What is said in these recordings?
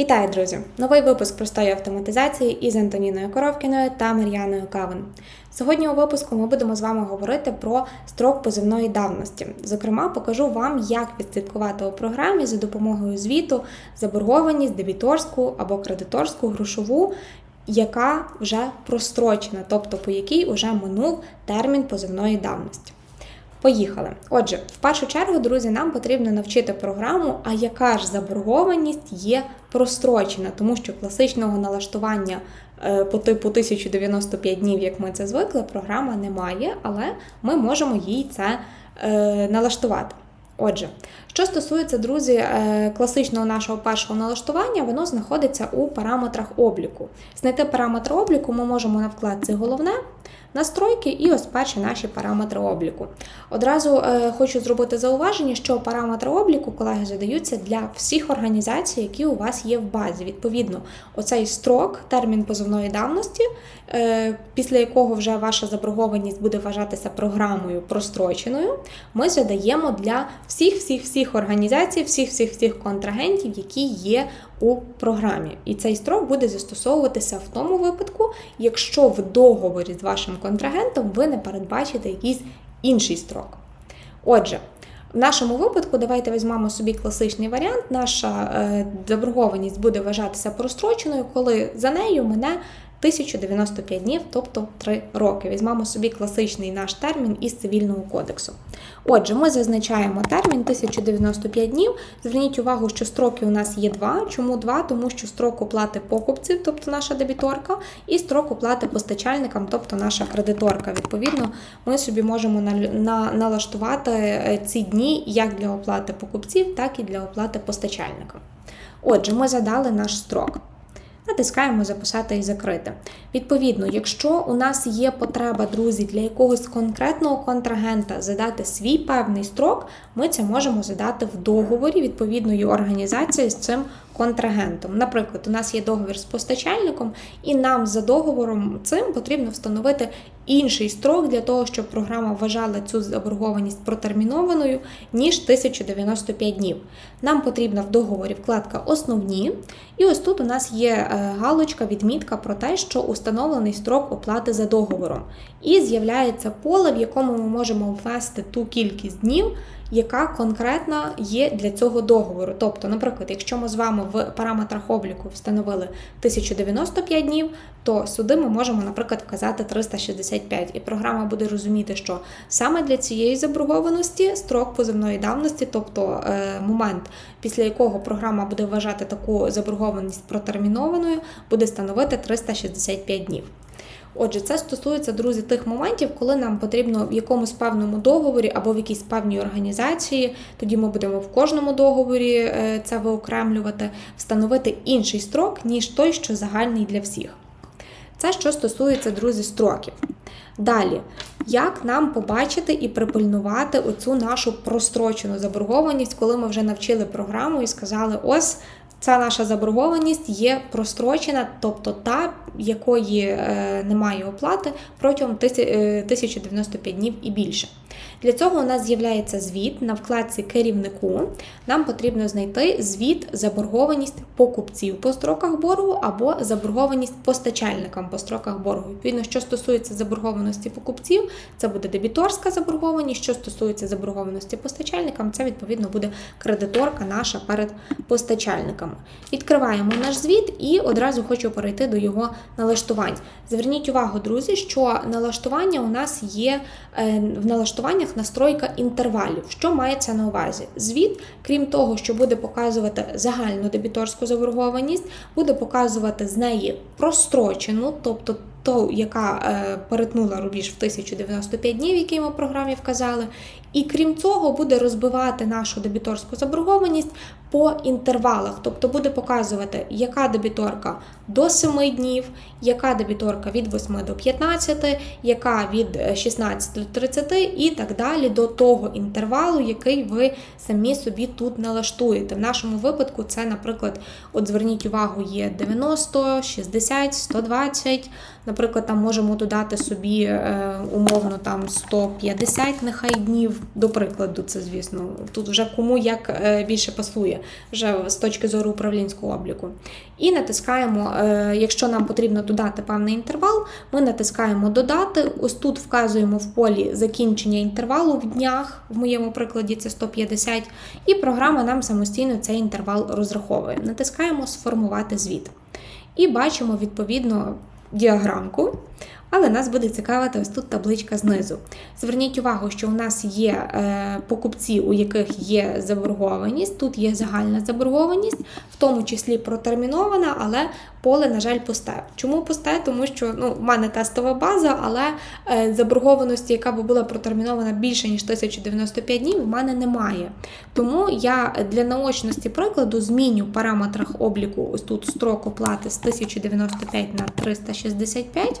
Вітаю, друзі! Новий випуск простої автоматизації із Антоніною Коровкіною та Мар'яною Кавин. Сьогодні у випуску ми будемо з вами говорити про строк позивної давності. Зокрема, покажу вам, як відслідкувати у програмі за допомогою звіту заборгованість, дебіторську або кредиторську грошову, яка вже прострочена, тобто по якій вже минув термін позивної давності. Поїхали. Отже, в першу чергу, друзі, нам потрібно навчити програму, а яка ж заборгованість є прострочена, тому що класичного налаштування е, по типу 1095 днів, як ми це звикли, програма не має, але ми можемо їй це е, налаштувати. Отже, що стосується, друзі, е, класичного нашого першого налаштування, воно знаходиться у параметрах обліку. Знайти параметр обліку ми можемо на вкладці Головне, настройки і ось перші наші параметри обліку. Одразу е, хочу зробити зауваження, що параметри обліку, колеги, задаються для всіх організацій, які у вас є в базі. Відповідно, оцей строк, термін позовної давності, е, після якого вже ваша заборгованість буде вважатися програмою простроченою, ми задаємо для всіх всіх всіх організацій, всіх всіх всіх контрагентів, які є у програмі. І цей строк буде застосовуватися в тому випадку, якщо в договорі з вашим контрагентом ви не передбачите якийсь інший строк. Отже, в нашому випадку, давайте візьмемо собі класичний варіант. Наша е, заборгованість буде вважатися простроченою, коли за нею мене 1095 днів, тобто 3 роки. Візьмемо собі класичний наш термін із цивільного кодексу. Отже, ми зазначаємо термін 1095 днів. Зверніть увагу, що строки у нас є два. Чому два? Тому що строк оплати покупців, тобто наша дебіторка, і строк оплати постачальникам, тобто наша кредиторка. Відповідно, ми собі можемо налаштувати е, ці дні як для оплати покупців, так і для оплати постачальникам. Отже, ми задали наш строк. Натискаємо Записати і закрити. Відповідно, якщо у нас є потреба, друзі, для якогось конкретного контрагента задати свій певний строк, ми це можемо задати в договорі відповідної організації з цим контрагентом. Наприклад, у нас є договір з постачальником, і нам за договором цим потрібно встановити інший строк для того, щоб програма вважала цю заборгованість протермінованою, ніж 1095 днів. Нам потрібна в договорі вкладка Основні, і ось тут у нас є е, галочка, відмітка про те, що установлений строк оплати за договором. І з'являється поле, в якому ми можемо ввести ту кількість днів яка конкретна є для цього договору. Тобто, наприклад, якщо ми з вами в параметрах обліку встановили 1095 днів, то сюди ми можемо, наприклад, вказати 365, і програма буде розуміти, що саме для цієї заборгованості строк позивної давності, тобто е, момент, після якого програма буде вважати таку заборгованість протермінованою, буде становити 365 днів. Отже, це стосується, друзі, тих моментів, коли нам потрібно в якомусь певному договорі або в якійсь певній організації, тоді ми будемо в кожному договорі е, це виокремлювати, встановити інший строк, ніж той, що загальний для всіх. Це що стосується, друзі, строків. Далі, як нам побачити і припильнувати оцю нашу прострочену заборгованість, коли ми вже навчили програму і сказали, ось Ця наша заборгованість є прострочена, тобто та, якої е, немає оплати протягом 1095 е, днів і більше. Для цього у нас з'являється звіт на вкладці керівнику. Нам потрібно знайти звіт заборгованість покупців по строках боргу або заборгованість постачальникам по строках боргу. Відповідно, що стосується заборгованості покупців, це буде дебіторська заборгованість. Що стосується заборгованості постачальникам, це відповідно буде кредиторка наша перед постачальниками. Відкриваємо наш звіт і одразу хочу перейти до його налаштувань. Зверніть увагу, друзі, що налаштування у нас є е, в налаштуваннях настройка інтервалів. Що мається на увазі? Звіт, крім того, що буде показувати загальну дебіторську заборгованість, буде показувати з неї прострочену, тобто ту, яка е, перетнула рубіж в 1095 днів, який ми в програмі вказали. І крім цього, буде розбивати нашу дебіторську заборгованість по інтервалах, тобто буде показувати, яка дебіторка до 7 днів, яка дебіторка від 8 до 15, яка від 16 до 30 і так далі до того інтервалу, який ви самі собі тут налаштуєте. В нашому випадку це, наприклад, от зверніть увагу, є 90, 60, 120. Наприклад, там можемо додати собі е, умовно там 150 нехай днів, до прикладу, це, звісно, тут вже кому як е, більше пасує. вже з точки зору управлінського обліку. І натискаємо, е, якщо нам потрібно додати певний інтервал, ми натискаємо додати. Ось тут вказуємо в полі закінчення інтервалу в днях, в моєму прикладі це 150, і програма нам самостійно цей інтервал розраховує. Натискаємо Сформувати звіт. І бачимо відповідно діаграмку. Але нас буде цікавити ось тут табличка знизу. Зверніть увагу, що у нас є е, покупці, у яких є заборгованість. Тут є загальна заборгованість, в тому числі протермінована, але поле, на жаль, пусте. Чому пусте? Тому що ну, в мене тестова база, але е, заборгованості, яка би була протермінована більше ніж 1095 днів, в мене немає. Тому я для наочності прикладу зміню в параметрах обліку ось тут строк оплати з 1095 на 365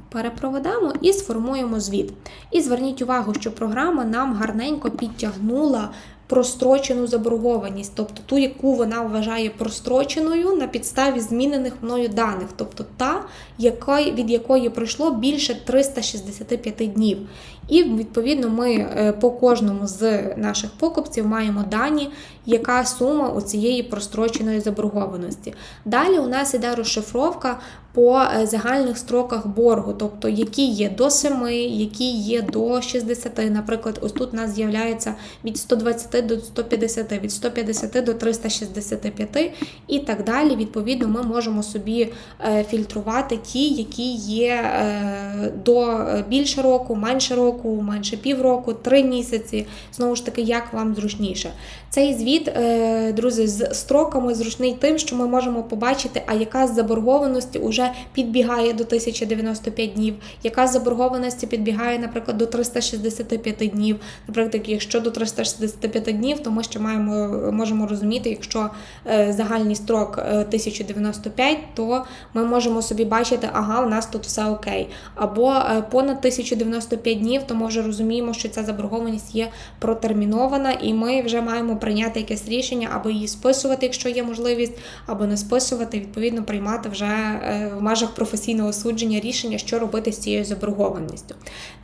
перепроведемо і сформуємо звіт. І зверніть увагу, що програма нам гарненько підтягнула прострочену заборгованість, тобто ту, яку вона вважає простроченою на підставі змінених мною даних, тобто та, від якої пройшло більше 365 днів. І відповідно ми е, по кожному з наших покупців маємо дані, яка сума у цієї простроченої заборгованості. Далі у нас іде розшифровка по е, загальних строках боргу, тобто які є до 7, які є до 60. Наприклад, ось тут у нас з'являється від 120 до 150, від 150 до 365 і так далі. Відповідно, ми можемо собі е, фільтрувати ті, які є е, до більше року, менше року, менше півроку, три місяці. Знову ж таки, як вам зручніше. Цей звіт, е, друзі, з строками зручний тим, що ми можемо побачити, а яка заборгованості вже підбігає до 1095 днів, яка заборгованості підбігає, наприклад, до 365 днів. Наприклад, якщо до 365 днів, то ми ще маємо можемо розуміти, якщо е, загальний строк е, 1095, то ми можемо собі бачити, ага, у нас тут все окей. Або е, понад 1095 днів, то ми вже розуміємо, що ця заборгованість є протермінована, і ми вже маємо прийняти якесь рішення, або її списувати, якщо є можливість, або не списувати, відповідно приймати вже е, в межах професійного судження рішення, що робити з цією заборгованістю.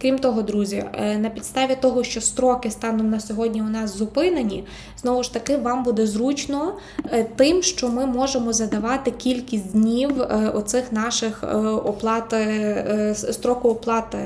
Крім того, друзі, е, на підставі того, що строки станом на сьогодні у нас зупинені, знову ж таки, вам буде зручно е, тим, що ми можемо задавати кількість днів е, оцих наших оплати, е, строку оплати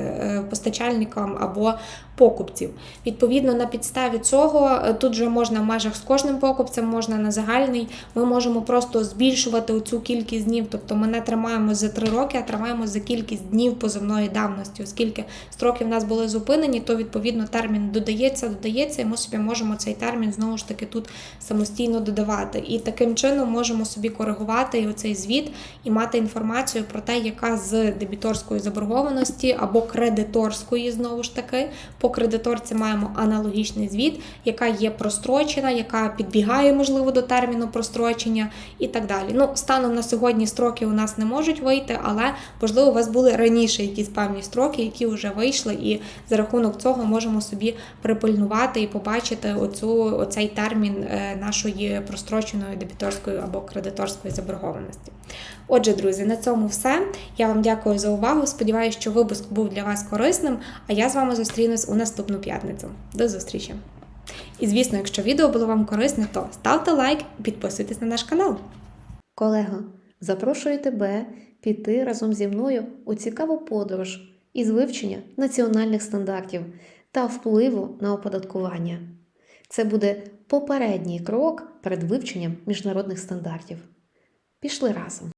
постачальникам або покупців. Відповідно, на підставі цього е, тут вже можна в межах з кожним покупцем, можна на загальний. Ми можемо просто збільшувати цю кількість днів. Тобто ми не тримаємо за 3 роки, а тримаємо за кількість днів позовної давності. Оскільки строки в нас були зупинені, то відповідно термін додається, додається, і ми собі можемо цей термін знову ж таки тут самостійно додавати. І таким чином можемо собі коригувати оцей звіт і мати інформацію про те, яка з дебіторської заборгованості або кредиторської знову ж таки. По кредиторці маємо аналогічний звіт, яка є прострочена, яка підбігає, можливо, до терміну прострочення і так далі. Ну, станом на сьогодні строки у нас не можуть вийти, але можливо у вас були раніше якісь певні строки, які вже вийшли, і за рахунок цього можемо собі припильнувати і побачити оцю, оцей термін е, нашої простроченої дебіторської або кредиторської заборгованості. Отже, друзі, на цьому все. Я вам дякую за увагу. Сподіваюся, що випуск був для вас корисним. А я з вами зустрінусь у наступну п'ятницю. До зустрічі! І звісно, якщо відео було вам корисне, то ставте лайк і підписуйтесь на наш канал. Колего, запрошую тебе піти разом зі мною у цікаву подорож із вивчення національних стандартів та впливу на оподаткування. Це буде попередній крок перед вивченням міжнародних стандартів. Пішли разом.